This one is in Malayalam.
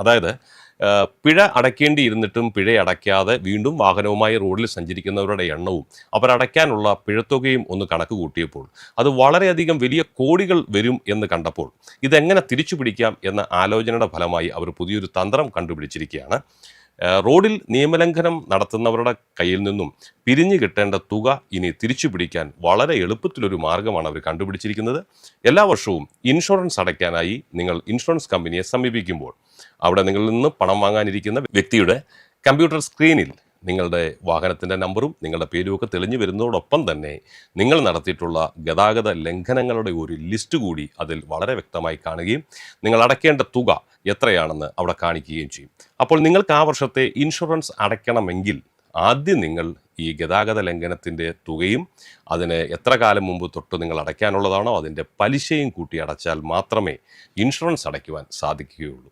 അതായത് പിഴ അടയ്ക്കേണ്ടിയിരുന്നിട്ടും പിഴ അടയ്ക്കാതെ വീണ്ടും വാഹനവുമായി റോഡിൽ സഞ്ചരിക്കുന്നവരുടെ എണ്ണവും അവരടയ്ക്കാനുള്ള പിഴത്തുകയും ഒന്ന് കണക്ക് കൂട്ടിയപ്പോൾ അത് വളരെയധികം വലിയ കോടികൾ വരും എന്ന് കണ്ടപ്പോൾ ഇതെങ്ങനെ തിരിച്ചു പിടിക്കാം എന്ന ആലോചനയുടെ ഫലമായി അവർ പുതിയൊരു തന്ത്രം കണ്ടുപിടിച്ചിരിക്കുകയാണ്. റോഡിൽ നിയമലംഘനം നടത്തുന്നവരുടെ കയ്യിൽ നിന്നും പിരിഞ്ഞു കിട്ടേണ്ട തുക ഇനി തിരിച്ചു പിടിക്കാൻ വളരെ എളുപ്പത്തിലൊരു മാർഗമാണ് അവർ കണ്ടുപിടിച്ചിരിക്കുന്നത്. എല്ലാ വർഷവും ഇൻഷുറൻസ് അടയ്ക്കാനായി നിങ്ങൾ ഇൻഷുറൻസ് കമ്പനിയെ സമീപിക്കുമ്പോൾ അവിടെ നിങ്ങളിൽ നിന്ന് പണം വാങ്ങാനിരിക്കുന്ന വ്യക്തിയുടെ കമ്പ്യൂട്ടർ സ്ക്രീനിൽ നിങ്ങളുടെ വാഹനത്തിന്റെ നമ്പറും നിങ്ങളുടെ പേരും ഒക്കെ തെളിഞ്ഞു വരുന്നതോടൊപ്പം തന്നെ നിങ്ങൾ നടത്തിയിട്ടുള്ള ഗതാഗത ലംഘനങ്ങളുടെ ഒരു ലിസ്റ്റ് കൂടി അതിൽ വളരെ വ്യക്തമായി കാണുകയും നിങ്ങൾ അടയ്ക്കേണ്ട തുക എത്രയാണെന്ന് അവിടെ കാണിക്കുകയും ചെയ്യും. അപ്പോൾ നിങ്ങൾക്ക് ആ വർഷത്തെ ഇൻഷുറൻസ് അടയ്ക്കണമെങ്കിൽ ആദ്യം നിങ്ങൾ ഈ ഗതാഗത ലംഘനത്തിന്റെ തുകയും അതിന് എത്ര കാലം മുമ്പ് തൊട്ട് നിങ്ങൾ അടയ്ക്കാനുള്ളതാണോ അതിന്റെ പലിശയും കൂട്ടി അടച്ചാൽ മാത്രമേ ഇൻഷുറൻസ് അടയ്ക്കുവാൻ സാധിക്കുകയുള്ളൂ.